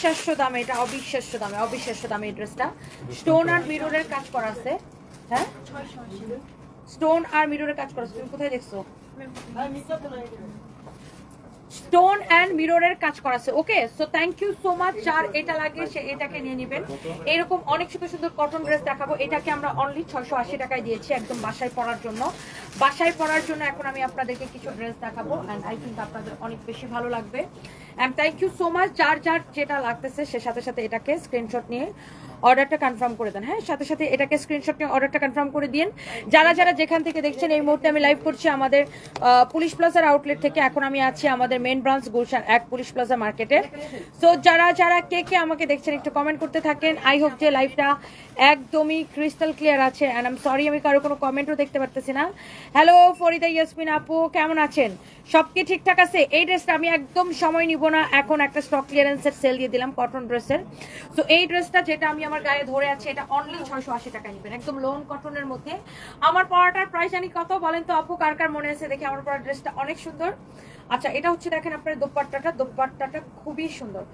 অবিশ্বাস্য দামে এটা অবিশ্বাস্য দামে অবিশ্বাস্য দামে এই ড্রেসটা স্টোন আর মিররের কাজ করা আছে। হ্যাঁ? স্টোন আর মিররের কাজ করা আছে। তুমি কোথায় দেখছ? স্টোন অ্যান্ড মিররের কাজ করা আছে okay so thank you so much যার এটা লাগে সে এটাকে নিয়ে নেবেন। এরকম অনেক সুন্দর সুন্দর কটন ড্রেস দেখাবো। এটাকে আমরা অনলি ছয়শো আশি টাকায় দিয়েছি একদম বাসায় পরার জন্য। বাসায় পরার জন্য এখন আমি আপনাদেরকে কিছু ড্রেস দেখাবো অ্যান্ড আই থিঙ্ক আপনাদের অনেক বেশি ভালো লাগবে। And thank you so much যার যার যেটা লাগতেছে সে সাথে সাথে এটাকে স্ক্রিনশট নিয়ে অর্ডারটা কনফার্ম করে দেন। হ্যাঁ সাথে সাথে এটাকে স্ক্রিনশট নিয়ে অর্ডারটা কনফার্ম করে দিন যারা যারা যেখান থেকে দেখছেন, এই মুহূর্তে আমি লাইভ করছি আমাদের পুলিশ প্লাজার আউটলেট থেকে। এখন আমি আছি আমাদের মেন ব্রাঞ্চ গুলশান এক পুলিশ প্লাজা মার্কেটে সো যারা যারা কে কে আমাকে দেখছেন, একটু কমেন্ট করতে থাকেন। আই হোপ যে লাইভটা একদমই ক্রিস্টাল ক্লিয়ার আছে। অ্যান্ড আম সরি আমি কারও কোনো কমেন্টও দেখতে পারতেছি না। হ্যালো ফরিদা, ইয়াসমিন আপু, কেমন আছেন? সব কি ঠিকঠাক আছে? এই ড্রেসটা আমি একদম সময় নিব না। এখন একটা স্টক ক্লিয়ারেন্সের সেল দিয়ে দিলাম কটন ড্রেসের সো এই ড্রেসটা যেটা আমি আমার গায়ে ধরে আছে, এটা অনলি ছয়শো আশি টাকা নেবেন, একদম লোন কটনের মধ্যে। আমার পড়াটার প্রাইস জানি কত, বলেন তো আপু, কার কার মনে আছে দেখে আমার পড়ার ড্রেসটা অনেক সুন্দর। আচ্ছা এটা হচ্ছে দেখেন আপনার দোপাট্টাটা দোপাট্টাটা খুবই সুন্দর।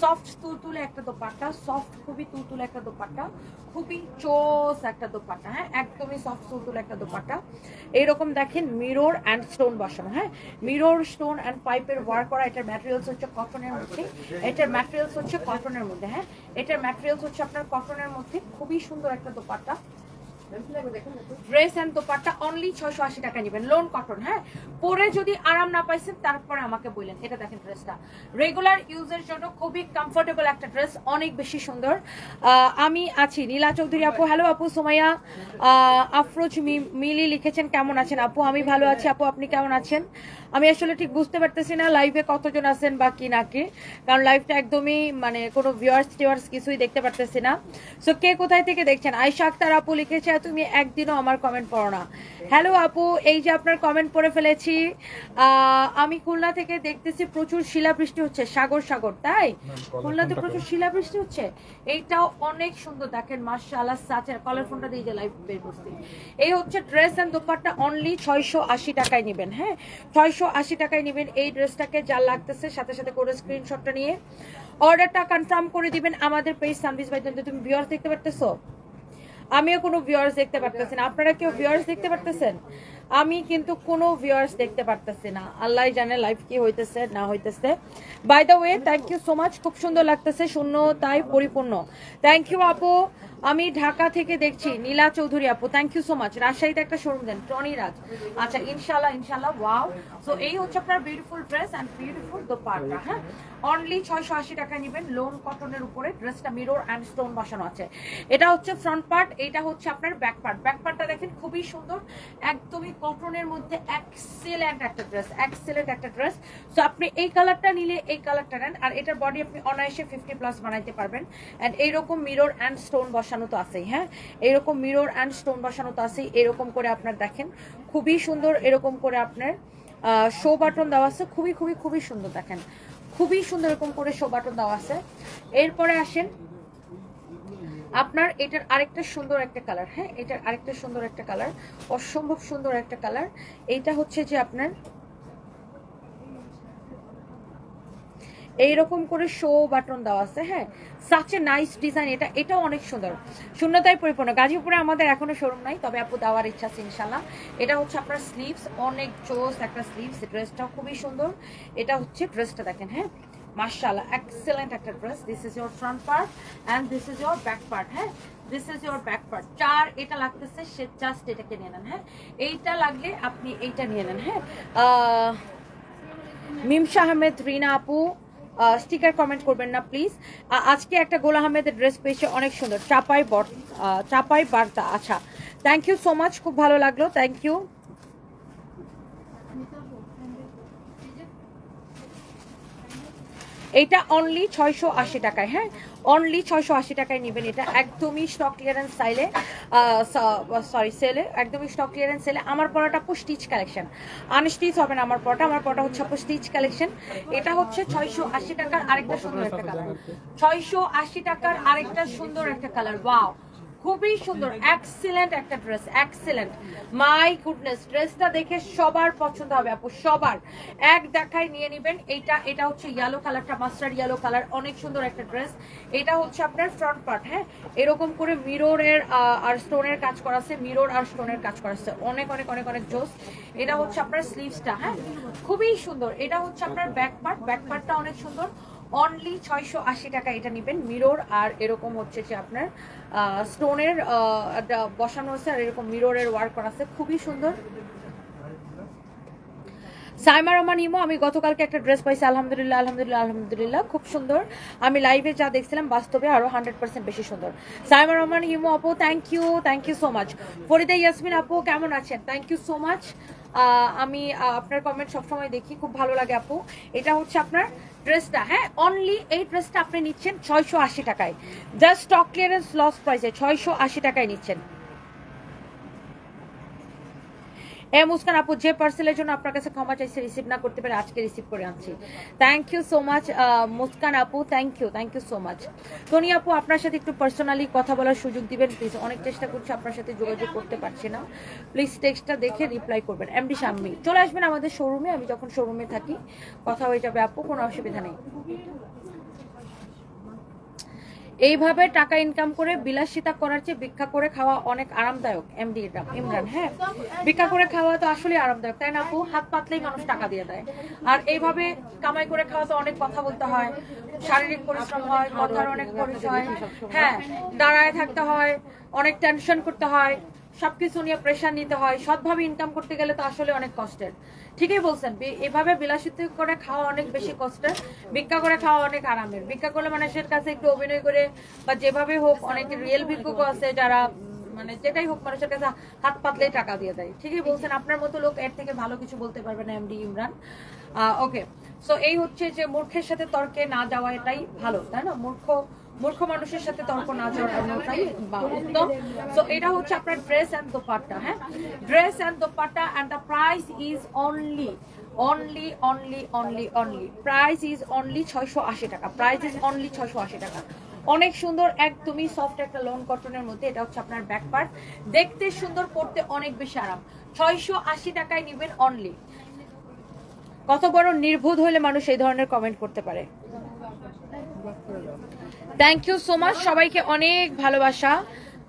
সফট তুলতুলে একটা দোপাট্টা সফট খুবই তুলতুলে একটা দোপাট্টা, খুবই চোস একটা দোপাট্টা হ্যাঁ? একদমই সফট তুলতুলে একটা দোপাট্টা। এইরকম দেখেন মিরর অ্যান্ড স্টোন বসানো হ্যাঁ? মিরর স্টোন অ্যান্ড পাইপের ওয়ার্ক করা, এটার ম্যাটেরিয়ালস হচ্ছে কটনের মধ্যে। এটার ম্যাটেরিয়ালস হচ্ছে কটনের মধ্যে হ্যাঁ? এটার ম্যাটেরিয়ালস হচ্ছে আপনার কটনের মধ্যে। খুবই সুন্দর একটা dupatta. Dress and dupatta only ছয়শো আশি টাকা নেবেন। লোন কটন হ্যাঁ? পরে যদি আরাম না পাইছেন, তারপরে আমাকে বললেন। এটা দেখেন ড্রেসটা রেগুলার ইউজের জন্য খুবই কমফোর্টেবল একটা ড্রেস অনেক বেশি সুন্দর। আমি আছি। নীলা চৌধুরী আপু হ্যালো আপু, সোমাইয়া। আফরোজ মিলি লিখেছেন, কেমন আছেন আপু? আমি ভালো আছি। আপু, আপনি কেমন আছেন? আমি আসলে ঠিক বুঝতে পারতেছি না লাইভে কতজন আছেন বা কি না কি কারণ লাইভটা একদমই মানে কোনো ভিউয়ার্স টিউয়ার্স কিছুই দেখতে পারতেছি না। সো কে কোথায় থেকে দেখছেন? আয়শা আক্তার আপু লিখেছে তুমি একদিনও আমার কমেন্ট পড়ো না। হ্যালো আপু এই যে আপনার কমেন্ট পড়ে ফেলেছি আমি খুলনা থেকে দেখতেছি প্রচুর শিলাবৃষ্টি হচ্ছে। সাগর সাগর তাই? খুলনাতে প্রচুর শিলাবৃষ্টি হচ্ছে? এইটাও অনেক সুন্দর দেখেন মার্শাল্লাহ সাচের কলার ফোনটা দিয়ে যে লাইভ বের করছি। এই হচ্ছে ড্রেস অ্যান্ড দোপাট্টা অনলি ছয়শো আশি টাকায় নেবেন হ্যাঁ? ছয়শো আশি টাকায় নেবেন এই ড্রেসটাকে, যা লাগতেছে। সাথে সাথে করে স্ক্রিনশটটা নিয়ে অর্ডারটা কনফার্ম করে দিবেন আমাদের পেজ সার্ভিস বাই তুমি ভিউয়ার্স দেখতে পারতেছো? আমিও কোনো ভিউয়ার্স দেখতে পারতেছি না। আপনারা কেউ ভিউয়ার্স দেখতে পারতেছেন? আমি কিন্তু কোনো ভিউয়ার্স দেখতে পারতেছি না। আল্লাহ জানে লাইভ কি হইতেছে, না হইতেছে। By the way thank you so much খুব সুন্দর লাগতেছে, শূন্য, তাই পরিপূর্ণ। থ্যাংক ইউ আপু। আমি ঢাকা থেকে দেখছি। নীলা চৌধুরী আপু থ্যাংক ইউ সো মাচ রাজশাহীতে একটা শোরুম দেন, টনি রাজ। আচ্ছা ইনশাল্লাহ ইনশাল্লাহ ওয়াও সো এই হচ্ছে আপনার beautiful dress and beautiful dupatta হ্যাঁ? অনলি ছয়শো আশি টাকা নেবেন। লোন কটনের উপরে ড্রেসটা মিরর অ্যান্ড স্টোন বসানো আছে। এটা হচ্ছে ফ্রন্ট পার্ট এটা হচ্ছে আপনার ব্যাক পার্ট ব্যাক পার্টটা দেখেন, খুবই সুন্দর। একদমই কটনের মধ্যে এক্সেলেন্ট একটা ড্রেস এক্সেলেন্ট একটা ড্রেস সো আপনি এই কালারটা নিলে এই কালারটা নেন। আর এটার বডি আপনি অনায়াসে ফিফটি প্লাস বানাইতে পারবেন। অ্যান্ড এইরকম মিরর অ্যান্ড স্টোন বসানো তো আছেই হ্যাঁ? এইরকম মিরর অ্যান্ড স্টোন বসানো তো আছেই। এরকম করে আপনার দেখেন, খুবই সুন্দর এরকম করে আপনার শো বাটন দেওয়া আছে। খুবই খুবই খুবই সুন্দর দেখেন। খুবই সুন্দর এরকম করে শো বাটন দেওয়া আছে। এরপরে আসেন আপনার এটার আরেকটা সুন্দর একটা কালার হ্যাঁ? এটার আরেকটা সুন্দর একটা কালার অসম্ভব সুন্দর একটা কালার এইটা হচ্ছে যে আপনার এইরকম করে শো বাটন দেওয়া আছে হ্যাঁ? সাচ এ নাইস ডিজাইন এটা, এটাও অনেক সুন্দর। শূন্যতায় পরিপূর্ণ। গাজীপুরে আমাদের এখনও শোরুম নাই, তবে আপু দেওয়ার ইচ্ছা আছে ইনশাল্লাহ এটা হচ্ছে আপনার স্লিভস অনেক জোস একটা স্লিভস ড্রেসটাও খুবই সুন্দর। এটা হচ্ছে ড্রেসটা দেখেন হ্যাঁ? মার্শাল্লাহ এক্সেলেন্ট একটা dress this is your front part and this is your back part হ্যাঁ? This is your back part চার এটা লাগতেছে, সে জাস্ট এটাকে নিয়ে নেন হ্যাঁ? এইটা লাগলে আপনি এইটা নিয়ে নেন হ্যাঁ? মিমশা আহমেদ, রিনা আপু স্টিকার কমেন্ট করবেন না প্লিজ আজকে একটা গোলা আহমেদের ড্রেস পেয়েছে, অনেক সুন্দর। চাপাই বর চাপাই বার্তা আচ্ছা। থ্যাংক ইউ সো মাচ খুব ভালো লাগল থ্যাংক ইউ এটা অনলি ছয়শো আশি টাকায় হ্যাঁ? অনলি ছয়শো আশি টাকায় নেবেন এটা। একদমই স্টক ক্লিয়ারেন্স সাইলে সরি সেলে একদমই স্টক ক্লিয়ারেন্স সেলে আমার পড়াটা আপু স্টিচ কালেকশন আনস্টিচ হবে না আমার পড়াটা আমার পড়াটা হচ্ছে আপু স্টিচ কালেকশন এটা হচ্ছে ছয়শো আশি টাকার আরেকটা সুন্দর একটা কালার ছয়শো আশি টাকার আরেকটা সুন্দর একটা কালার ওয়াও খুবই সুন্দর এক্সিলেন্ট একটা ড্রেস এক্সিলেন্ট মাই গুডনেস ড্রেসটা দেখে সবার পছন্দ হবে আপু সবার। এক দেখায় নিয়ে নেবেন এটা এটা হচ্ছে ইয়েলো কালারটা মাস্টার ইয়েলো কালার অনেক সুন্দর একটা ড্রেস এটা হচ্ছে আপনার ফ্রন্ট পার্ট হ্যাঁ? এরকম করে মিররের আর স্টোনের কাজ করা আছে মিরর আর স্টোনের কাজ করা আছে। অনেক অনেক অনেক অনেক জোস। এটা হচ্ছে আপনার স্লিভসটা হ্যাঁ? খুবই সুন্দর। এটা হচ্ছে আপনার ব্যাক পার্ট ব্যাক পার্টটা অনেক সুন্দর। অনলি ছয়শো আশি টাকা এটা নেবেন। মিরর আর এরকম হচ্ছে যে আপনার স্টোনের বসানো আছে আর এরকম মিররের ওয়ার্ক করা আছে। খুবই সুন্দর। সাইমা রহমান ইমো, আমি গতকালকে একটা ড্রেস পাইছি, আলহামদুলিল্লাহ আলহামদুলিল্লাহ আলহামদুলিল্লাহ, খুব সুন্দর। আমি লাইভে যা দেখছিলাম, বাস্তবে আরও হান্ড্রেড পার্সেন্ট বেশি সুন্দর। সাইমা রহমান ইমো, আপু thank you thank you so much Farida Yasmin, আপু, কেমন আছেন? থ্যাংক ইউ সো মাচ আমি আপনার কমেন্ট সবসময় দেখি, খুব ভালো লাগে আপু। এটা হচ্ছে আপনার ড্রেসটা হ্যাঁ? অনলি এই ড্রেসটা আপনি নিচ্ছেন ছয়শো আশি টাকায়। জাস্ট স্টক ক্লিয়ারেন্স লস প্রাইসে ছয়শো আশি টাকায় নিচ্ছেন। এ মুস্কান আপু, যে পার্সেলের জন্য আপনার কাছে ক্ষমা চাইছে রিসিভ না করতে পারে আজকে রিসিভ করে আনছি। Thank you so much Muskan আপু thank you thank you so much Toni আপু, আপনার সাথে একটু পার্সোনালি কথা বলার সুযোগ দিবেন প্লিজ অনেক চেষ্টা করছি আপনার সাথে যোগাযোগ করতে পারছি না। প্লিজ টেক্সটটা দেখে রিপ্লাই করবেন। এমডি শাম্মী চলে আসবেন আমাদের শোরুমে আমি যখন শোরুমে থাকি, কথা হয়ে যাবে আপু, কোনো অসুবিধা নেই। এইভাবে টাকা ইনকাম করে বিলাসিতা করার চেয়ে ভিক্ষা করে খাওয়া অনেক আরামদায়ক এমডি ইমরান হ্যাঁ? ভিক্ষা করে খাওয়া তো আসলে আরামদায়ক, তাই না আপু? হাত পাতলেই মানুষ টাকা দিয়ে দেয়। আর এইভাবে কামাই করে খাওয়া তো অনেক কথা বলতে হয়। শারীরিক পরিশ্রম হয়, কথার অনেক পরিচয়। হ্যাঁ দাঁড়ায় থাকতে হয়, অনেক টেনশন করতে হয়, সবকিছু নিয়ে প্রেশার নিতে হয়। সৎভাবে ইনকাম করতে গেলে তো আসলে অনেক কষ্টের। ঠিকই বলছেন এভাবে বিলাসিত করে খাওয়া অনেক বেশি কষ্টের, ভিক্ষা করে খাওয়া অনেক আরামের। ভিক্ষা করলে মানুষের কাছে একটু অভিনয় করে বা যেভাবে হোক অনেক রিয়েল ভিক্ষুকও আছে যারা মানে যেটাই হোক মানুষের কাছে হাত পাতলেই টাকা দিয়ে দেয়। ঠিকই বলছেন, আপনার মতো লোক এর থেকে ভালো কিছু বলতে পারবে না এমডি ইমরান। ওকে সো এই হচ্ছে যে মূর্খের সাথে তর্কে না যাওয়া এটাই ভালো, তাই না? মূর্খ মূর্খ মানুষের সাথে তর্ক না যাওয়াটাই বা এটা হচ্ছে আপনার ড্রেস অ্যান্ড দোপাট্টা হ্যাঁ? Dress and dupatta and the price is only only only only only price is only ছয়শো আশি টাকা। প্রাইস ইজ অনলি ছয়শো আশি টাকা। অনেক সুন্দর, একদমই সফট একটা লং কটনের মধ্যে এটা হচ্ছে আপনার ব্যাক পার্ট দেখতে সুন্দর পড়তে অনেক বেশি আরাম। ছয়শো আশি টাকায় নেবেন অনলি কত বড় নির্বোধ হলে মানুষ এই ধরনের কমেন্ট করতে পারে? থ্যাংক ইউ সো মাচ সবাইকে অনেক ভালোবাসা।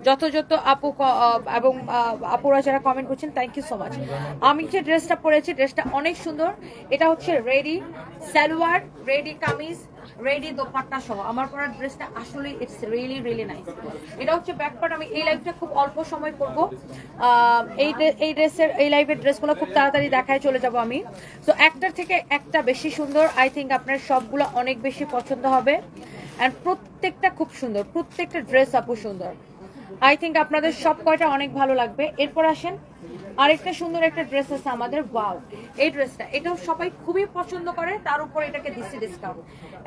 যত যত আপু এবং আপুরা যারা কমেন্ট করছেন থ্যাংক ইউ সো মাচ আমি যে ড্রেসটা পরেছি ড্রেসটা অনেক সুন্দর। এটা হচ্ছে ready salwar ready kameez ready dupatta সহ। আমার পরা ড্রেসটা আসলে ইটস রিয়েলি রিয়েলি নাইস এটা হচ্ছে ব্যাকপার্ট আমি এই লাইভটা খুব অল্প সময় করব এই এই ড্রেসের, এই লাইভের ড্রেসগুলো খুব তাড়াতাড়ি দেখায় চলে যাব আমি। তো একটার থেকে একটা বেশি সুন্দর। আই থিঙ্ক আপনার সবগুলো অনেক বেশি পছন্দ হবে। অ্যান্ড প্রত্যেকটা খুব সুন্দর, প্রত্যেকটা ড্রেস আপু সুন্দর। আই থিঙ্ক আপনাদের সব কয়টা অনেক ভালো লাগবে। এরপর আসেন, আরেকটা সুন্দর একটা ড্রেস আছে আমাদের ওয়াও এই ড্রেসটা এটাও সবাই খুবই পছন্দ করে, তার উপর এটাকে দিচ্ছি ডিসকাউন্ট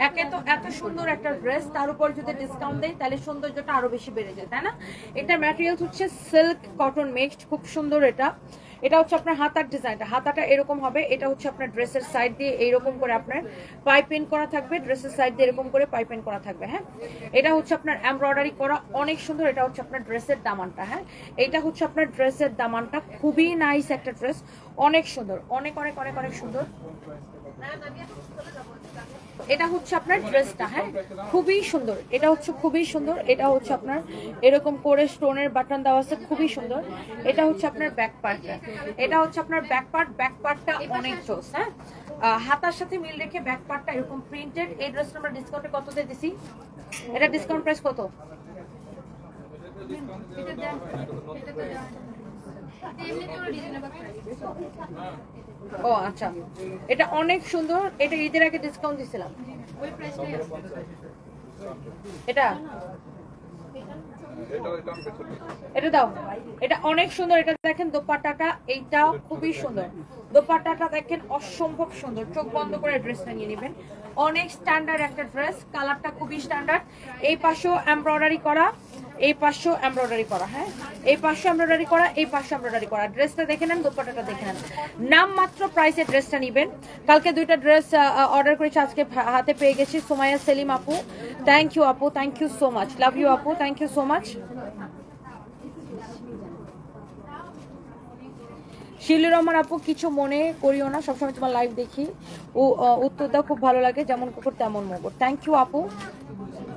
একে তো এত সুন্দর একটা ড্রেস তার উপর যদি ডিসকাউন্ট দেয় তাহলে সৌন্দর্যটা আরও বেশি বেড়ে যায়, তাই না? এটা ম্যাটেরিয়ালস হচ্ছে সিল্ক কটন মিক্সড খুব সুন্দর এটা। এটা হচ্ছে আপনার হাতার ডিজাইনটা হাতাটা এরকম হবে, এটা হচ্ছে আপনার ড্রেসের সাইড দিয়ে এইরকম করে আপনার পাইপেন করা থাকবে ড্রেসের সাইড দিয়ে এরকম করে পাইপেন করা থাকবে হ্যাঁ? এটা হচ্ছে আপনার এমব্রয়ডারি করা অনেক সুন্দর, এটা হচ্ছে আপনার ড্রেসের দামানটা হ্যাঁ? এটা হচ্ছে আপনার ড্রেসের দামানটা, খুবই নাইস একটা ড্রেস অনেক সুন্দর, অনেক অনেক অনেক অনেক সুন্দর। এটা হচ্ছে আপনার ড্রেসটা হ্যাঁ? খুবই সুন্দর। এটা হচ্ছে খুবই সুন্দর। এটা হচ্ছে আপনার এরকম করে স্টোনের বাটন দেওয়া আছে, খুবই সুন্দর। এটা হচ্ছে আপনার ব্যাক পার্টটা এটা হচ্ছে আপনার ব্যাক পার্ট ব্যাক পার্টটা অনেক জোস হ্যাঁ? হাতার সাথে মিল রেখে ব্যাক পার্টটা এরকম প্রিন্টেড এই ড্রেসটা আমরা ডিসকাউন্টে কত দিয়ে দিছি? এটা ডিসকাউন্ট প্রাইস কত? ও আচ্ছা। এটা অনেক সুন্দর। এটা ঈদের আগে ডিসকাউন্ট দিছিলাম। এটা? এটা দাও। এটা অনেক সুন্দর। এটা দেখেন দোপাট্টাটা। এইটাও খুবই সুন্দর। দোপাট্টাটা দেখেন অসম্ভব সুন্দর। চোখ বন্ধ করে ড্রেসটা নিয়ে নেবেন। অনেক স্ট্যান্ডার্ড একটা ড্রেস কালারটা খুবই স্ট্যান্ডার্ড এই পাশেও এমব্রয়ডারি করা। এই পাশও এমব্রয়ডারি করা হ্যাঁ? এই পাশও এমব্রয়ডারি করা, এই পাশও এমব্রয়ডারি করা। ড্রেসটা দেখে নেন দুপাটাটা দেখে নেন। নাম মাত্র প্রাইসে ড্রেসটা নেবেন। কালকে দুইটা ড্রেস অর্ডার করেছি, আজকে হাতে পেয়ে গেছি। সোমাইয়া, সেলিম আপু। থ্যাংক ইউ আপু thank you so much love you আপু thank you so much Shilu Rahman আপু, কিছু মনে করিও না, সবসময় তোমার লাইভ দেখি। ও উত্তরটা খুব ভালো লাগে, যেমন কুকুর, তেমন মগর থ্যাংক ইউ আপু।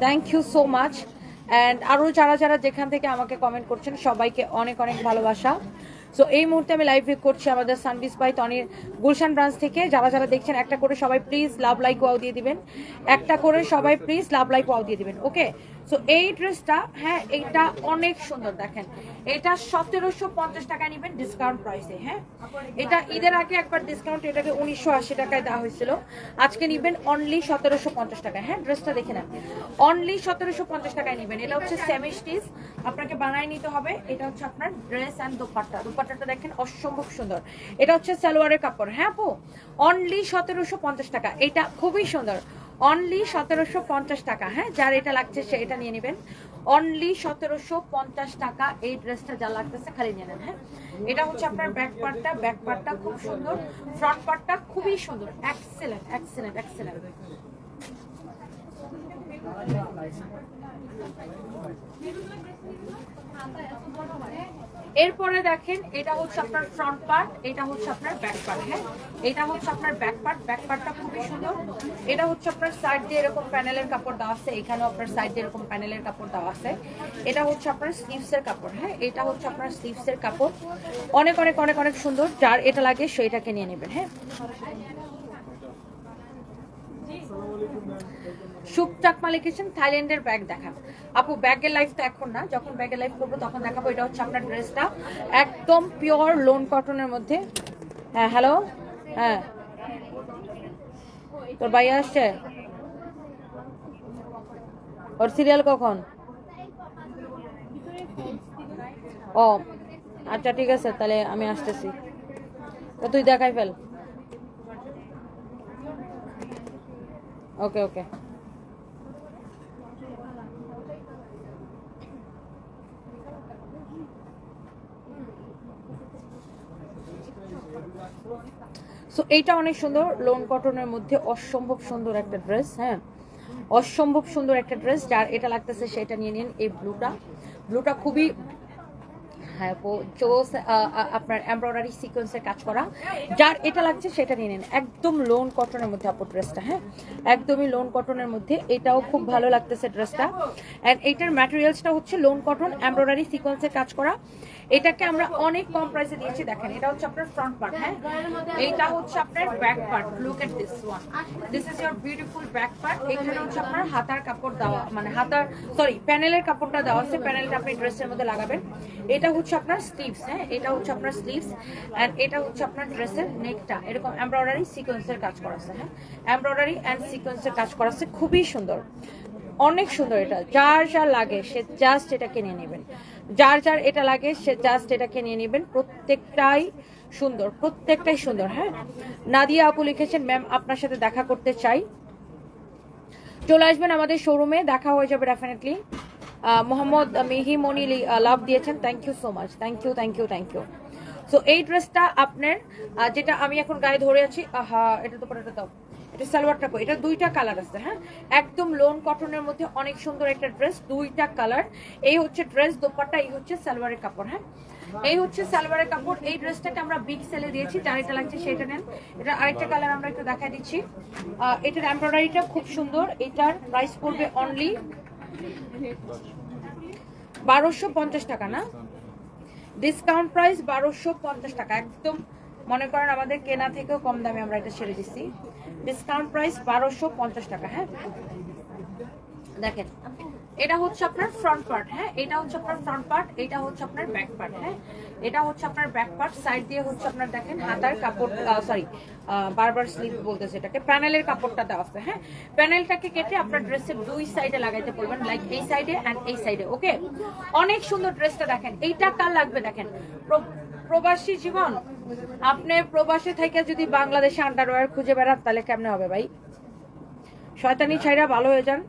Thank you so much and আরও যারা যারা যেখান থেকে আমাকে কমেন্ট করছেন, সবাইকে অনেক অনেক ভালোবাসা। সো এই মুহূর্তে আমি লাইভ করছি আমাদের সানবিস বাই তনির গুলশান ব্রাঞ্চ থেকে। যারা যারা দেখছেন, একটা করে সবাই প্লিজ লাভ লাইক ওয়াও দিয়ে দিবেন। একটা করে সবাই প্লিজ লাভ লাইক ওয়াও দিয়ে দিবেন ওকে সো এই ড্রেসটা হ্যাঁ এটা অনেক সুন্দর, দেখেন। এটা সতেরোশো পঞ্চাশ টাকা নেবেন ডিসকাউন্ট প্রাইসে হ্যাঁ? এটা ঈদের আগে একবার ডিসকাউন্ট এটাকে উনিশশো আশি টাকায় দেওয়া হয়েছিল। আজকে নিবেন অনলি সতেরোশো পঞ্চাশ টাকায় হ্যাঁ ড্রেসটা দেখে নেন। অনলি সতেরোশো পঞ্চাশ টাকায় নেবেন। এটা হচ্ছে সেমি স্টিচ আপনাকে বানায় নিতে হবে। এটা হচ্ছে আপনার ড্রেস অ্যান্ড দোপাট্টা। দোপাট্টাটা দেখেন অসম্ভব সুন্দর। এটা হচ্ছে সালোয়ারের কাপড় হ্যাঁ আপু? অনলি সতেরোশো পঞ্চাশ টাকা। এটা খুবই সুন্দর। অনলি সতেরোশো পঞ্চাশ টাকা। হ্যাঁ যার এটা লাগছে সে এটা নিয়ে নেবেন। অনলি সতেরোশো পঞ্চাশ টাকা এই ড্রেসটা যা লাগতেছে খালি নিয়ে নেন হ্যাঁ। এটা হচ্ছে আপনার ব্যাক পার্টটা। ব্যাক পার্টটা খুব সুন্দর। ফ্রন্ট পার্টটা খুবই সুন্দর। এক্সেলেন্ট এক্সেলেন্ট এক্সেলেন্ট এরপরে দেখেন, এটা হচ্ছে আপনার ফ্রন্ট পার্ট এটা হচ্ছে আপনার ব্যাক পার্ট হ্যাঁ? এটা হচ্ছে আপনার ব্যাক পার্ট ব্যাক পার্টটা খুবই সুন্দর। এটা হচ্ছে আপনার সাইড দিয়ে এরকম প্যানেলের কাপড় দেওয়া আছে, এখানেও আপনার সাইড দিয়ে এরকম প্যানেলের কাপড় দেওয়া আছে। এটা হচ্ছে আপনার স্লিভসের কাপড় হ্যাঁ? এটা হচ্ছে আপনার স্লিভসের কাপড়। অনেক অনেক অনেক অনেক সুন্দর, যার এটা লাগে সেইটাকে নিয়ে নেবেন হ্যাঁ? শুভ চাকমা লিখেছেন থাইল্যান্ডের ব্যাগ দেখান আপু, ব্যাগের লাইফ তো এখন না, যখন ব্যাগের লাইফ করব তখন দেখাবো, এটা হচ্ছে আপনার ড্রেসটা একদম পিওর লোন কটনের মধ্যে। হ্যাঁ হ্যালো হ্যাঁ। তোর ভাই আসছে? ওর সিরিয়াল কখন? ও আচ্ছা ঠিক আছে, তাহলে আমি আসতেছি। তো তুই দেখাই ফেল। ওকে ওকে সো এইটা অনেক সুন্দর। লোন কটনের মধ্যে অসম্ভব সুন্দর একটা ড্রেস হ্যাঁ? অসম্ভব সুন্দর একটা ড্রেস যার এটা লাগতেছে সেটা নিয়ে নিন, এই ব্লুটা ব্লুটা খুবই হ্যাঁ আপনার এমব্রয়ডারি সিকোয়েন্সের কাজ করা। যার এটা লাগছে সেটা নিয়ে নিন। একদম লোন কটনের মধ্যে আপু ড্রেসটা হ্যাঁ? একদমই লোন কটনের মধ্যে। এটাও খুব ভালো লাগতেছে ড্রেসটা এইটার ম্যাটেরিয়ালসটা হচ্ছে লোন কটন এমব্রয়ডারি সিকোয়েন্সের কাজ করা। এটাকে আমরা অনেক কম প্রাইসে দিয়েছি। দেখেন, এটা হচ্ছে আপনার ফ্রন্ট পার্ট হ্যাঁ? এইটা হচ্ছে আপনার back part look at this one this is your beautiful back part এখানে হচ্ছে আপনার হাতার কাপড় দেওয়া মানে হাতার সরি প্যানেলের কাপড়টা দেওয়া আছে। প্যানেলটা আপনি ড্রেসের মধ্যে লাগাবেন। এটা হচ্ছে আপনার স্লিভস হ্যাঁ? এটা হচ্ছে আপনার স্লিভস অ্যান্ড এটা হচ্ছে আপনার ড্রেসের নেকটা এরকম এমব্রয়ডারি সিকোয়েন্সের কাজ করা আছে হ্যাঁ এমব্রয়ডারি অ্যান্ড সিকোয়েন্সের কাজ করা আছে খুবই সুন্দর। অনেক সুন্দর এটা। যার যার লাগে, সে জাস্ট এটা কিনে নেবেন। যার যার এটা লাগে, সে জাস্ট এটা কিনে নেবেন। প্রত্যেকটাই সুন্দর প্রত্যেকটাই সুন্দর হ্যাঁ? নাদিয়া আপু লিখেছেন ম্যাম আপনার সাথে দেখা করতে চাই। চলে আসবেন আমাদের শোরুমে দেখা হয়ে যাবে ডেফিনেটলি মোহাম্মদ মিহি মনি লাভ দিয়েছেন। Thank you so much thank you thank you thank you so এই ড্রেসটা আপনার যেটা আমি এখন গায়ে ধরে আছি, আহা, এটা তো এটা দাও। এটা সালোয়ারটা এটা দুইটা কালার আছে হ্যাঁ? একদম লোন কটনের মধ্যে অনেক সুন্দর একটা ড্রেস দুইটা কালার এই হচ্ছে ড্রেস দোপাট্টা, এই হচ্ছে সালোয়ারের কাপড় হ্যাঁ? এই হচ্ছে সালোয়ারের কাপড়, এই ড্রেসটাকে আমরা বিগ সেলে দিয়েছি, যার এটা লাগছে সেটা নেন। এটা আরেকটা কালার আমরা একটু দেখা দিচ্ছি। এটার এমব্রয়ডারিটা খুব সুন্দর, এটার প্রাইস পড়বে অনলি বারোশো পঞ্চাশ টাকা না? ডিসকাউন্ট প্রাইস বারোশো পঞ্চাশ টাকা। একদম মনে করেন আমাদের কেনা থেকেও কম দামে আমরা এটা ছেড়ে দিচ্ছি। ডিসকাউন্ট প্রাইস বারোশো পঞ্চাশ টাকা হ্যাঁ? দেখেন, এটা হচ্ছে আপনার ফ্রন্ট পার্ট হ্যাঁ? এটা হচ্ছে আপনার ফ্রন্ট পার্ট এটা হচ্ছে আপনার ব্যাক পার্ট হ্যাঁ? এটা হচ্ছে আপনার ব্যাক পার্ট সাইড দিয়ে হচ্ছে আপনার দেখেন হাতার কাপড় সরি বারবার স্লিপ বলতেছে এটাকে। প্যানেলের কাপড়টা দেওয়া আছে হ্যাঁ? প্যানেলটাকে কেটে আপনার ড্রেসের দুই সাইডে লাগাইতে বলবেন লাইক এই সাইডে অ্যান্ড এই সাইডে ওকে অনেক সুন্দর ড্রেসটা দেখেন, এইটা কার লাগবে দেখেন? প্র- প্রবাসী জীবন, আপনি প্রবাসী থেকে যদি বাংলাদেশে আন্ডারওয়্যার খুঁজে বেড়ান, তাহলে কেমনে হবে ভাই? শয়তানি ছাইরা ভালো হয়ে যান।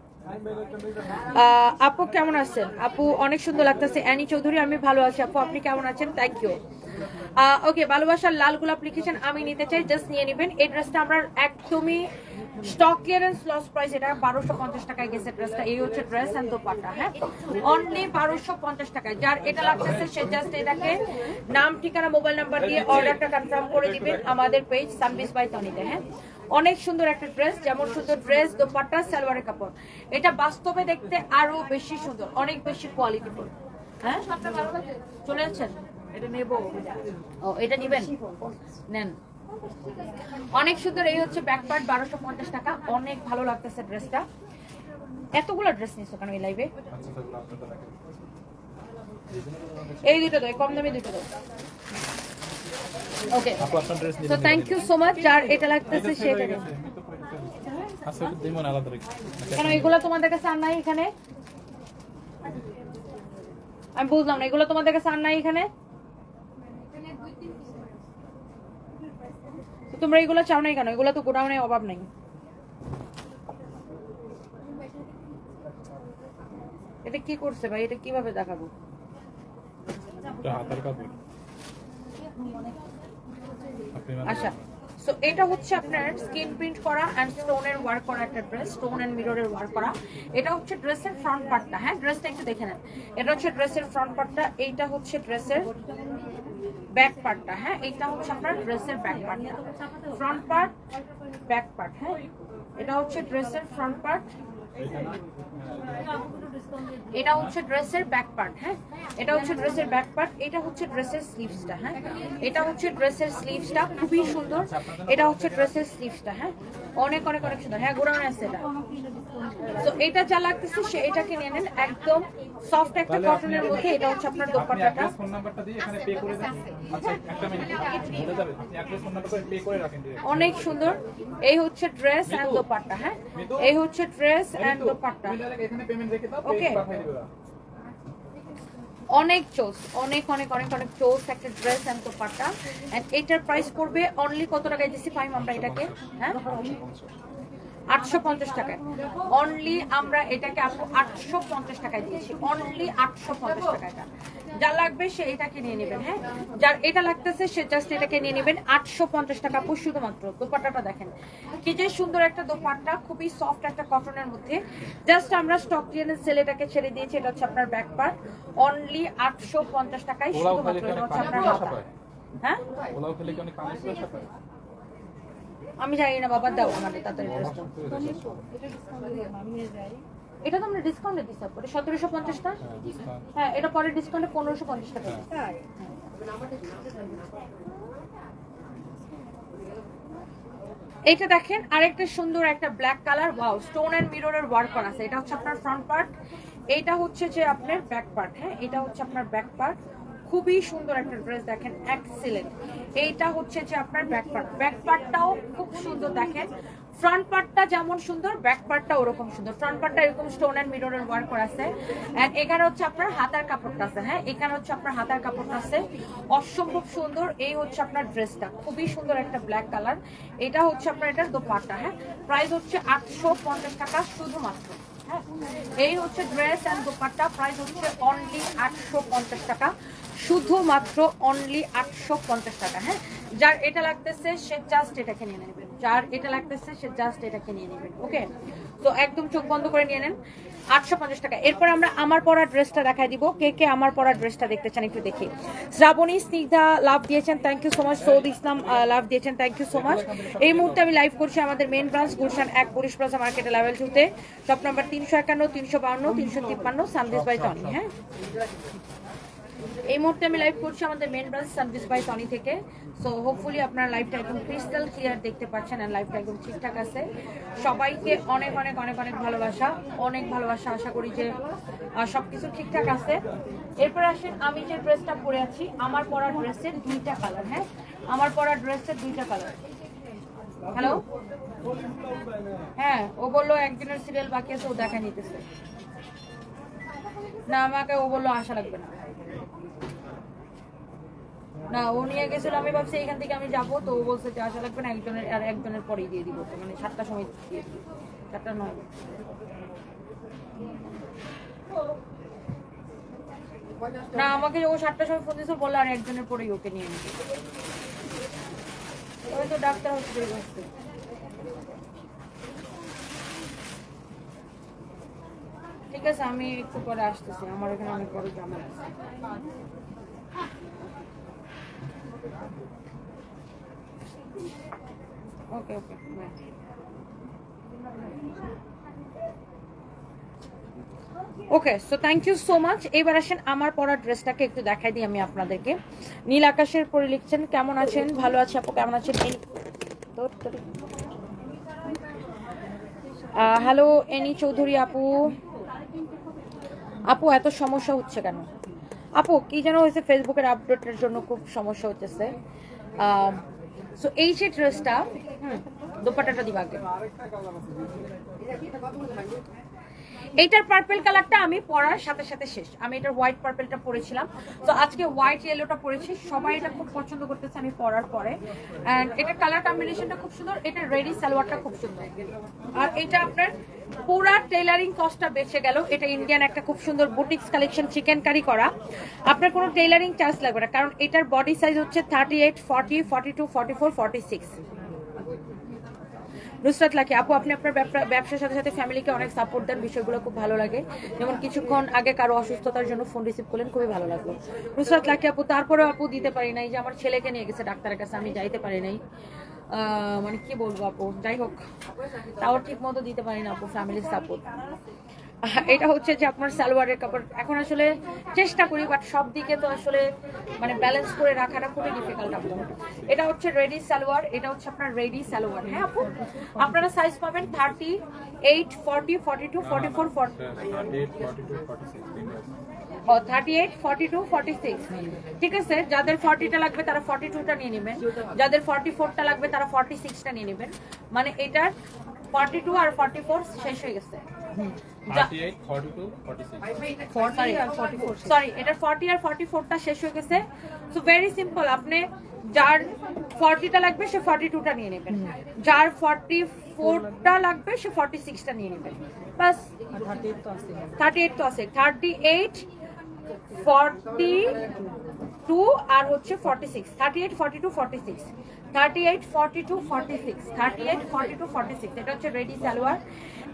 আপু কেমন আছেন? আপু অনেক সুন্দর লাগতেছে। অ্যানি চৌধুরী, আমি ভালো আছি। আপু, আপনি কেমন আছেন? থ্যাংক ইউ ওকে ভালোবাসার লাল গোলাপ লিখেছেন, আমি নিতে চাই জাস্ট নিয়ে নেবেন। এই ড্রেসটা আমরা একদমই স্টক ক্লিয়ারেন্স লস প্রাইস এটা বারোশো পঞ্চাশ টাকায় গেছে ড্রেসটা এই হচ্ছে ড্রেস অ্যান্ড দোপাট্টা হ্যাঁ? অনলি বারোশো পঞ্চাশ টাকায়। যার এটা লাগতেছে, সে জাস্ট এটাকে নাম, ঠিকানা মোবাইল নাম্বার দিয়ে অর্ডারটা কনফার্ম করে দিবেন আমাদের পেজ সানবিস বাই তনিতে হ্যাঁ? অনেক সুন্দর একটা ড্রেস যেমন সুন্দর ড্রেস দোপাট্টা সালোয়ারের কাপড়। এটা বাস্তবে দেখতে আরও বেশি সুন্দর অনেক বেশি কোয়ালিটিফুল হ্যাঁ? চলে যাচ্ছেন? এটা নেব। ও এটা নিবেন? নেন। অনেক সুন্দর এই হচ্ছে ব্যাক পার্ট বারোশো পঞ্চাশ টাকা। অনেক ভালো লাগতেছে ড্রেসটা। এতগুলো ড্রেস নিছো কেন এই লাইভে আচ্ছা দেখেন এই দুটো এই কম দামি দুটো দাও। ওকে তো থ্যাংক ইউ সো মাচ যার এটা লাগতেছে সেটা আচ্ছা দিমন আলাদা রেখে কেন এগুলো তোমাদের কাছে আর নাই এখানে? আমি বুঝলাম না এগুলো তোমাদের কাছে আর নাই এখানে? তো তোমরা এগুলো চাও নাই কেন? এগুলো তো গোডাউনে অভাব নাই। এটা কি করছে ভাই? এটা কীভাবে দেখাবো? এটা হাতার কাপড়। আচ্ছা সো এটা হচ্ছে আপনার স্কিন প্রিন্ট করা অ্যান্ড স্টোনের ওয়ার্ক করা একটা ড্রেস স্টোন অ্যান্ড মিররের ওয়ার্ক করা। এটা হচ্ছে ড্রেসের ফ্রন্ট পার্টটা হ্যাঁ ড্রেসটা একটু দেখে নেন। এটা হচ্ছে ড্রেসের ফ্রন্ট পার্টটা এইটা হচ্ছে ড্রেসের ব্যাক পার্টটা হ্যাঁ এইটা হচ্ছে আপনার ড্রেসের ব্যাক পার্টটা ফ্রন্ট পার্ট ব্যাক পার্ট হ্যাঁ। এটা হচ্ছে ড্রেসের ফ্রন্ট পার্ট এটা হচ্ছে ড্রেসের ব্যাক পার্ট হ্যাঁ? এটা হচ্ছে ড্রেসের ব্যাক পার্ট এটা হচ্ছে ড্রেসের স্লিভসটা হ্যাঁ? এটা হচ্ছে ড্রেসের স্লিভসটা খুবই সুন্দর। এটা হচ্ছে ড্রেসের স্লিভসটা হ্যাঁ? অনেক অনেক অনেক সুন্দর। হ্যাঁ ঘোরানো আছে এটা। তো এটা যা লাগতেছে সে এটাকে নিয়ে নেন। একদম সফট একটা কটনের মধ্যে এটা হচ্ছে আপনার দোপাট্টাটা। ফোন নাম্বারটা দিয়ে এখানে পে করে দেন। আচ্ছা একটা মিনিট বলে যাবে আপনি অ্যাড্রেস ফোন পে করে রাখেন। অনেক সুন্দর। এই হচ্ছে ড্রেস এন্ড দোপাট্টা হ্যাঁ? এই হচ্ছে ড্রেস এন্ড দোপাট্টা। এখানে পেমেন্ট রেখে দাও Okay. পে পাঠিয়ে দেবে। অনেক চোস অনেক অনেক অনেক অনেক চোস একটা ড্রেস এন্ড দোপাট্টা। এন্ড এটার প্রাইস পড়বে অনলি কত টাকায় দিছি পাইম আমরা এটাকে হ্যাঁ? আটশো পঞ্চাশ টাকায়। অনলি আমরা এটাকে আপু আটশো পঞ্চাশ টাকায় দিয়েছি। অনলি আটশো পঞ্চাশ টাকা যা লাগবে সে এটাকে নিয়ে নেবেন হ্যাঁ? যার এটা লাগতেছে সে জাস্ট এটাকে নিয়ে নেবেন আটশো পঞ্চাশ টাকা আপু শুধুমাত্র দোপাট্টাটা দেখেন। কি যে সুন্দর একটা দোপাট্টা খুবই সফট একটা কটনের মধ্যে। জাস্ট আমরা স্টক ক্লিয়ারেন্স সেল এটাকে ছেড়ে দিয়েছি এটা হচ্ছে আপনার ব্যাক পার্ট অনলি আটশো পঞ্চাশ টাকায় শুধুমাত্র হচ্ছে আপনার হ্যাঁ পোলাও খেলে কি অনেক পানি কুয়াশা পায় আমি জানি না, বাবা, দাও আমাদের তাড়াতাড়ি ড্রেসটা এটা তো আমরা ডিসকাউন্টে আপু এটা সতেরোশো পঞ্চাশ না? হ্যাঁ এটা পরে ডিসকাউন্টে পনেরোশো পঞ্চাশ টাকা। এটা দেখেন, আরেকটা সুন্দর একটা black colour wow stone and মিররের work করা আছে। এটা হচ্ছে আপনার ফ্রন্ট পার্ট এটা হচ্ছে যে আপনার ব্যাক পার্ট হ্যাঁ? এটা হচ্ছে আপনার ব্যাক পার্ট খুবই সুন্দর একটা ড্রেস দেখেন এক্সিলেন্ট এইটা হচ্ছে যে আপনার ব্যাক পার্ট ব্যাক পার্টটাও খুব সুন্দর দেখেন। ফ্রন্ট পার্টটা যেমন সুন্দর ব্যাক পার্টটা ওরকম সুন্দর। ফ্রন্ট পার্টটা এরকম স্টোন এন্ড মিররের ওয়ার্ক করা আছে। এন্ড এখানে হচ্ছে আপনার হাতার কাপড়টা আছে হ্যাঁ? এখানে হচ্ছে আপনার হাতার কাপড়টা আছে। অসম্ভব সুন্দর এই হচ্ছে আপনার ড্রেসটা। খুবই সুন্দর একটা ব্ল্যাক কালার এটা হচ্ছে আপনার এটার দোপাট্টা হ্যাঁ? প্রাইস হচ্ছে আটশো পঞ্চাশ টাকা শুধুমাত্র হ্যাঁ? এই হচ্ছে ড্রেস অ্যান্ড দোপাট্টা। প্রাইস হচ্ছে অনলি আটশো পঞ্চাশ টাকা। শুধুমাত্র অনলি আটশো পঞ্চাশ টাকা হ্যাঁ? যার এটা লাগতেছে, সে জাস্ট এটাকে নিয়ে নেবেন যার এটা লাগতেছে, সে জাস্ট এটাকে নিয়ে নেবেন ওকে তো একদম চোখ বন্ধ করে নিয়ে নেন। আটশো পঞ্চাশ টাকা। এরপর আমরা আমার পরা ড্রেসটা দেখাই দিব। কে কে আমার পরা ড্রেসটা দেখতে চান একটু দেখি। শ্রাবণী, স্নিগ্ধা, লাভ দিয়েছেন thank you so much Saud Islam love দিয়েছেন থ্যাংক ইউ সো মাচ এই মুহূর্তে আমি লাইভ করছি আমাদের মেন ব্রাঞ্চ গুলশান এক পুলিশ প্লাজা মার্কেটে লেভেল টুতে শপ নাম্বার তিনশো একান্ন, তিনশো বাউন্ন, তিনশো তিপ্পান্ন সানদিস বাই টনি হ্যাঁ? এই মুহূর্তে আমি লাইভ করছি আমাদের main branch service by Toni থেকে। সো হোপফুলি আপনারা লাইভটা একদম ক্রিস্টাল ক্লিয়ার দেখতে পাচ্ছেন আর লাইভটা একদম ঠিকঠাক আছে। সবাইকে অনেক অনেক অনেক অনেক ভালোবাসা। অনেক ভালোবাসা, আশা করি যে সব কিছু ঠিকঠাক আছে। এরপর আসেন, আমি যে ড্রেসটা পরে আছি, আমার পরা ড্রেসের দুইটা কালার হ্যাঁ? আমার পরা ড্রেসের দুইটা কালার হ্যালো হ্যাঁ ও বলল একজনের সিরিয়াল বাকি আছে, ও দেখা নিতেছে। না, আমাকে ও বলল, আশা লাগবে না। না, ও নিয়ে গেছিল, আমি ভাবছি এখান থেকে আমি যাব, তো ও বলছে যে আসা লাগবে না, একজনের, আর একজনের পরেই দিয়ে দিব মানে সাতটার সময় দিয়ে দিব। সাতটা নয়। না, আমাকে ও সাতটার সময় ফোন দিয়েছিল বলে আর একজনের পরেই ওকে নিয়ে নিবে। তবে তো ডাক্তার হসপিটালে বসতে ঠিক আছে, আমি একটু পরে আসতেছি, আমার এখানে অনেক বড় জামা আছে। Okay okay okay so thank you so much এবার আসেন আমার পরা ড্রেসটাকে একটু দেখাই দিই আমি আপনাদেরকে। নীল আকাশের পরে লিখছেন, কেমন আছেন? ভালো আছে আপু, কেমন আছেন? হ্যালো, এনি চৌধুরী আপু। আপু, এত সমস্যা হচ্ছে কেন? আপু, কি যেন হয়েছে ফেসবুকের আপডেটের জন্য খুব সমস্যা হচ্ছে সো এই যে ড্রেসটা দোপাটাটা দিবা আগে। এইটার পার্পল কালারটা আমি পরার সাথে সাথে শেষ। আমি এটার হোয়াইট পার্পলটা পরেছিলাম। তো আজকে হোয়াইট ইয়েলোটা পরেছি। সবাই এটা খুব পছন্দ করতেছে আমি পরার পরে। অ্যান্ড এটার কালার কম্বিনেশনটা খুব সুন্দর, এটা রেডি সালোয়ারটা খুব সুন্দর। আর এটা আপনার পুরা টেইলারিং কস্টটা বেঁচে গেল। এটা ইন্ডিয়ান একটা খুব সুন্দর বুটিক্স কালেকশন চিকেন কারি করা। আপনার কোনো টেইলারিং চার্জ লাগবে না, কারণ এটার বডি সাইজ হচ্ছে thirty eight forty forty two forty four forty six Nusrat Lucky, আপু, আপনি আপনার ব্যবসার সাথে সাথে ফ্যামিলিকে অনেক সাপোর্ট দেন, বিষয়গুলো খুব ভালো লাগে। যেমন কিছুক্ষণ আগে কারও অসুস্থতার জন্য ফোন রিসিভ করলেন, খুবই ভালো লাগল। নুসরাত লাকি, আপু তারপরে আপু দিতে পারি নাই যে আমার ছেলেকে নিয়ে গেছে ডাক্তারের কাছে, আমি যাইতে পারি নাই। মানে কি বলব আপু? যাই হোক, তাও ঠিক মতো দিতে পারি না আপু ফ্যামিলির সাপোর্ট এটা হচ্ছে যে আপনার সালোয়ারের কাপড়। এখন আসলে চেষ্টা করি বাট সব দিকে তো আসলে মানে ব্যালেন্স করে রাখাটা খুবই ডিফিকাল্ট আপু। এটা হচ্ছে রেডি সালোয়ার, এটা হচ্ছে আপনার রেডি সালোয়ার। হ্যাঁ আপু? আপনারা সাইজ পাবেন thirty eight forty forty two forty four ও thirty eight forty two forty six ঠিক আছে? যাদের ফর্টিটা লাগবে তারা ফর্টি টুটা নিয়ে নেবেন। যাদের ফর্টি ফোরটা লাগবে তারা ফর্টি সিক্সটা নিয়ে নেবেন। মানে এটার ফর্টি টু আর ফর্টি ফোর শেষ হয়ে গেছে। সরি এটার ফর্টি আর ফর্টি ফোরটা শেষ হয়ে গেছে। সো ভেরি সিম্পল আপনি যার ফর্টিটা লাগবে সে ফর্টি টুটা নিয়ে নেবেন। যার ফর্টি ফোরটা লাগবে সে ফর্টি সিক্সটা নিয়ে নেবেন। বাস। থার্টি এইট তো আছে থার্টি এইট ফর্টি টু আর হচ্ছে forty six. Thirty eight, forty two, forty six. Thirty eight, forty two, forty six. Thirty eight, forty two, forty six. এটা হচ্ছে রেডি সালোয়ার।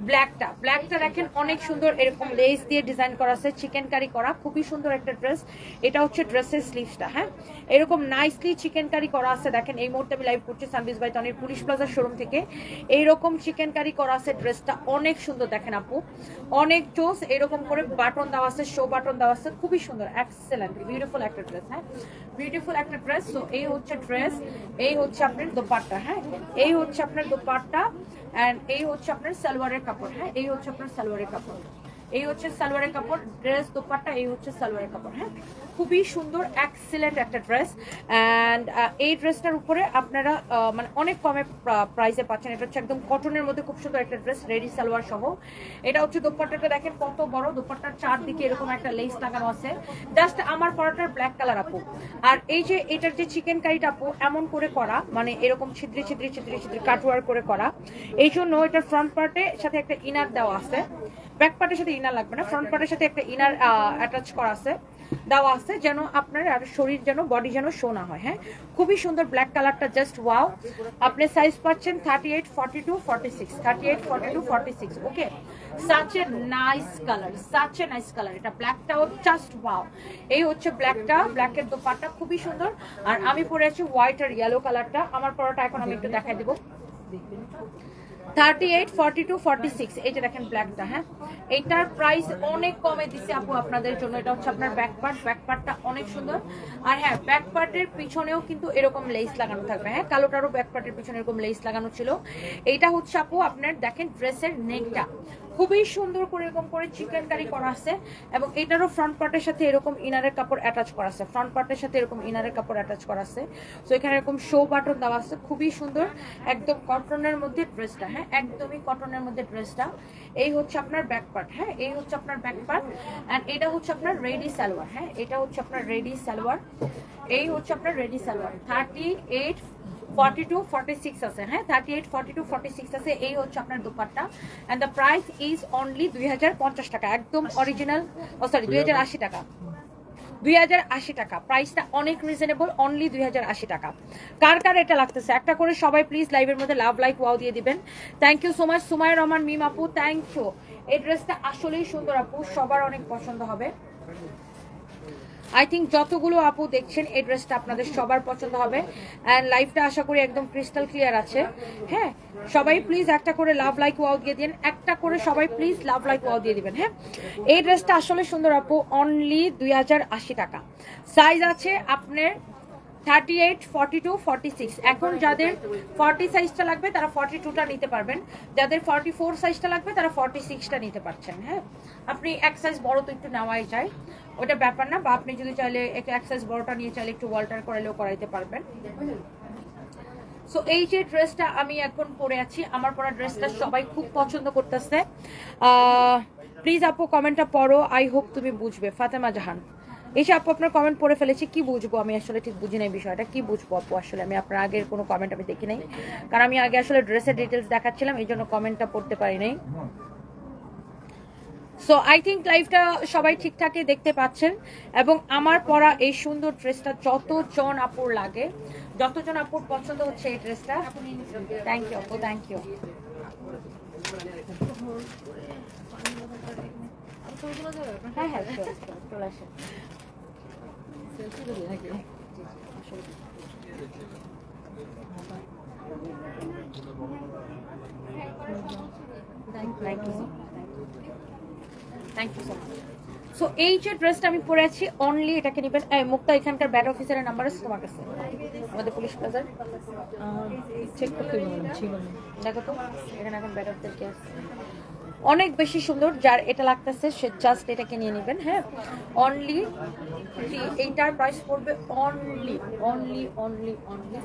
ব্ল্যাকটা। ব্ল্যাকটা দেখেন অনেক সুন্দর এরকম লেস দিয়ে ডিজাইন করা আছে চিকেন কারি করা। খুবই সুন্দর একটা ড্রেস এটা হচ্ছে ড্রেসের স্লিভসটা হ্যাঁ? এরকম নাইসলি চিকেন কারি করা আছে, দেখেন এই মুহূর্তে আমি লাইভ করছি সানবিজ বাই তনির পুলিশ প্লাজার শোরুম থেকে। এইরকম চিকেন কারি করা আছে ড্রেসটা অনেক সুন্দর, দেখেন আপু। অনেক চোস এরকম করে বাটন দেওয়া আছে শো বাটন দেওয়া আছে। খুবই সুন্দর এক্সেলেন্ট বিউটিফুল একটা ড্রেস হ্যাঁ? বিউটিফুল একটা ড্রেস তো এই হচ্ছে ড্রেস এই হচ্ছে আপনার দোপাট্টা হ্যাঁ? এই হচ্ছে আপনার দোপাট্টা অ্যান্ড এই হচ্ছে আপনার সালোয়ারের কাপড় হ্যাঁ? এই হচ্ছে আপনার সালোয়ারের কাপড়। এই হচ্ছে সালোয়ারের কাপড় ড্রেস দোপাট্টা, এই হচ্ছে সালোয়ারের কাপড় হ্যাঁ? খুবই সুন্দর এক্সেলেন্ট একটা ড্রেস অ্যান্ড এই ড্রেসটার উপরে আপনারা মানে অনেক কমে প্রাইসে পাচ্ছেন। এটা হচ্ছে একদম কটনের মধ্যে খুব সুন্দর একটা ড্রেস রেডি সালোয়ার সহ। এটা হচ্ছে দোপাট্টাটা দেখেন কত বড়। দোপাট্টার চারদিকে এরকম একটা লেস লাগানো আছে। জাস্ট আমার পরাটার ব্ল্যাক কালার আপু। আর এই যে, এটার যে চিকেন কারিটা আপু, এমন করে করা মানে এরকম ছিদ্রি ছিদ্রি ছিদ্রি ছিদ্রি কাটওয়ার করে করা। এই জন্য এটার ফ্রন্ট পার্টে সাথে একটা ইনার দেওয়া আছে। ব্যাক পার্টের সাথে ইনার লাগবে না ফ্রন্ট পার্টের সাথে একটা ইনার অ্যাটাচ করা আছে, দেওয়া আছে যেন আপনার আর শরীর যেন বডি যেন শো না হয় হ্যাঁ? খুবই সুন্দর ব্ল্যাক কালারটা জাস্ট ওয়াও আপনি সাইজ পাচ্ছেন thirty eight forty two forty six thirty eight forty two forty six okay such a nice colour such a nice colour এটা ব্ল্যাকটাও জাস্ট ওয়াও এই হচ্ছে ব্ল্যাকটা ব্ল্যাকের দোপাট্টা, খুবই সুন্দর। আর আমি পরে আছি হোয়াইট আর ইয়েলো কালারটা আমার পরাটা এখন আমি একটু দেখাই দেবো। Thirty eight forty two six দেখেন হ্যাঁ? প্রাইস অনেক কমে দিচ্ছে আপু আপনাদের জন্য। এটা হচ্ছে আপনার অনেক সুন্দর। আর হ্যাঁ পিছনেও কিন্তু এরকম লাগানো থাকবে হ্যাঁ? কালোটারও ব্যাক পার্টের পিছনে এরকম লেস লাগানো ছিল। এইটা হচ্ছে আপু আপনার, দেখেন ড্রেসের নেকটা খুবই সুন্দর করে এরকম করে চিকেন কারি করা আছে এবং এটারও ফ্রন্ট পার্টের সাথে এরকম ইনারের কাপড় অ্যাটাচ করা আছে। ফ্রন্ট পার্টের সাথে এরকম ইনারের কাপড় অ্যাটাচ করা আছে। সো এখানে এরকম শো বাটন দেওয়া আছে। খুবই সুন্দর। একদম কটনের মধ্যে ড্রেসটা হ্যাঁ? একদমই কটনের মধ্যে ড্রেসটা এই হচ্ছে আপনার ব্যাক পার্ট হ্যাঁ? এই হচ্ছে আপনার ব্যাক পার্ট অ্যান্ড এটা হচ্ছে আপনার রেডি সালোয়ার হ্যাঁ? এটা হচ্ছে আপনার রেডি সালোয়ার এই হচ্ছে আপনার ready salwar thirty eight forty two forty six আছে হ্যাঁ? Thirty eight forty two forty six আছে এই হচ্ছে আপনার dupatta. And the price is only দুই হাজার পঞ্চাশ টাকা একদম অরিজিনাল ও সরি দুই হাজার আশি টাকা। দুই হাজার আশি টাকা প্রাইসটা অনেক রিজনেবল অনলি দুই হাজার আশি টাকা। কার কার এটা লাগতেছে? একটা করে সবাই প্লিজ লাইভের মধ্যে লাভ লাইক ওয়াও দিয়ে দিবেন। Thank you so much Sumaiya Rahman Mim আপু থ্যাংক ইউ এই ড্রেসটা আসলেই সুন্দর আপু সবার অনেক পছন্দ হবে। আই থিঙ্ক যতগুলো আপু দেখছেন, এই ড্রেসটা আপনাদের সবার পছন্দ হবে। অ্যান্ড লাইফটা আশা করি একদম ক্রিস্টাল ক্লিয়ার আছে। হ্যাঁ সবাই প্লিজ একটা করে লাভ লাইক ওয়াও দিয়ে দিন। একটা করে সবাই প্লিজ লাভ লাইক ওয়াও দিয়ে দিবেন হ্যাঁ? এই ড্রেসটা আসলে সুন্দর আপু অনলি দুই হাজার আশি টাকা। সাইজ আছে আপনার thirty eight forty two forty six এখন যাদের ফর্টি সাইজটা লাগবে, তারা ফর্টি টুটা নিতে পারবেন। যাদের ফর্টি ফোর সাইজটা লাগবে, তারা ফর্টি সিক্সটা নিতে পারছেন হ্যাঁ? আপনি এক সাইজ বড় তো একটু নেওয়াই যায়। ওটা ব্যাপার না, বা আপনি যদি চাইলে একটু এক সাইজ বড়টা নিয়ে চাইলে একটু ওয়াল্টার করালেও করাইতে পারবেন। সো এই যে ড্রেসটা আমি এখন পরে আছি, আমার পরা ড্রেসটা সবাই খুব পছন্দ করতেছে। প্লিজ আপু কমেন্টটা পড়ো আই হোপ তুমি বুঝবে। ফাতেমা জাহান, এই আপু, আপনার কমেন্ট পড়ে ফেলেছি, কি বুঝব আমি আসলে ঠিক বুঝি নাই বিষয়টা, কি বুঝব আপু আসলে? আমি আপনার আগের কোনো কমেন্ট আমি দেখি নাই। কারণ আমি আগে আসলে ড্রেসের ডিটেলস দেখাচ্ছিলাম এই জন্য কমেন্টটা পড়তে পারি নাই। সো আই থিঙ্ক লাইভটা সবাই ঠিকঠাকই দেখতে পাচ্ছেন এবং আমার পরা এই সুন্দর ড্রেসটা যতজন আপুর লাগে যতজন আপুর পছন্দ হচ্ছে এই ড্রেসটা থ্যাংক ইউ আপু থ্যাংক ইউ হ্যাঁ হ্যাঁ thank you thank you so much so এই যে ড্রেসটা আমি পরে আছি অনলি এটাকে নেবেন মুক্তা এখানকার ব্যাড অফিসারের নাম্বার আছে তোমার কাছে? আমাদের পুলিশ প্লাজার চেক করতে দেখো তো এখানে এখন ব্যাড অফিসার কে আছে। অনেক বেশি সুন্দর যার এটা লাগতেছে সে জাস্ট এটাকে নিয়ে নেবেন হ্যাঁ? অনলি এইটার প্রাইস পড়বে অনলি অনলি অনলি অনলি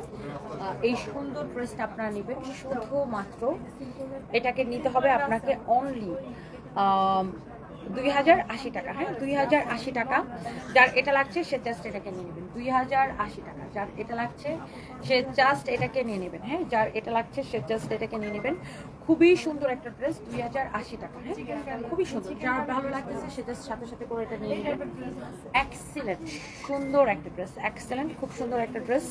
এই সুন্দর ড্রেসটা আপনারা নেবেন শুধুমাত্র এটাকে নিতে হবে আপনাকে অনলি দুই হাজার আশি টাকা হ্যাঁ দুই হাজার আশি টাকা। যার এটা লাগছে, সে জাস্ট এটাকে নিয়ে নেবেন। দুই হাজার আশি টাকা, যার এটা লাগছে, সে জাস্ট এটাকে নিয়ে নেবেন হ্যাঁ যার এটা লাগছে, সে জাস্ট এটাকে নিয়ে নেবেন। খুবই সুন্দর একটা ড্রেস দুই হাজার আশি টাকা হ্যাঁ খুবই সুন্দর। যার ভালো লাগতেছে, সে জাস্ট সাথে সাথে করে এটা নিয়ে নেবেন। এক্সিলেন্ট সুন্দর একটা ড্রেস এক্সিলেন্ট খুব সুন্দর একটা ড্রেস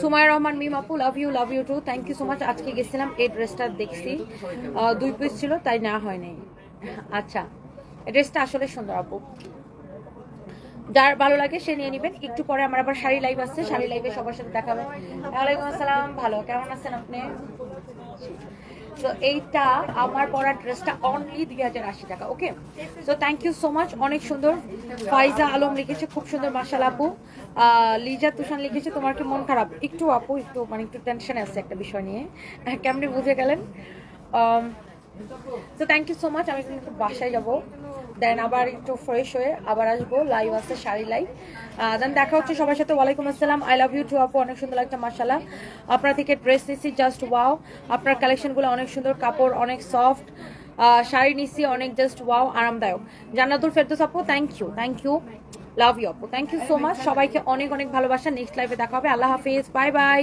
সুমায় রহমান, মিম আপু love you love you too thank you so much আজকে গেছিলাম, এই ড্রেসটা দেখছি। দুই পিস ছিল, তাই না হয়নি আচ্ছা ড্রেসটা আসলে সুন্দর আপু। যার ভালো লাগে সে নিয়ে নেবেন। একটু পরে আমার আবার শাড়ি লাইভ আসছে, শাড়ি লাইভে সবার সাথে দেখা হবে। ওয়ালাইকুম আসসালাম, ভালো, কেমন আছেন আপনি? তো এইটা আমার পরা ড্রেসটা অনলি দুই হাজার আশি টাকা ওকে তো থ্যাংক ইউ সো মাচ অনেক সুন্দর। ফাইজা আলম লিখেছে, খুব সুন্দর মার্শাল আপু। লিজা তুষান লিখেছে, তোমার কি মন খারাপ? একটু আপু, একটু মানে একটু টেনশনে আছে একটা বিষয় নিয়ে। কেমনি বুঝে গেলেন? তো থ্যাংক ইউ সো মাচ আমি একটু বাসায় যাব। দেন আবার একটু ফ্রেশ হয়ে আবার আসব। লাইভ আছে শাড়ি লাইভ দেন দেখা হচ্ছে সবার সাথে। ওয়ালাইকুম আসসালাম। আই লাভ ইউ টু আপু, অনেক সুন্দর লাগছে মার্শাল্লাহ আপনার থেকে ড্রেস নিচ্ছি জাস্ট ওয়াও আপনার কালেকশনগুলো অনেক সুন্দর, কাপড় অনেক সফট শাড়ি নিচ্ছি অনেক জাস্ট ওয়াও আরামদায়ক। জান্নাতুল ফেরদোস আপু thank you thank you love you আপু। থ্যাংক ইউ সো মাচ সবাইকে অনেক অনেক ভালোবাসা। নেক্সট লাইভে দেখা হবে। আল্লাহ হাফিজ। Bye bye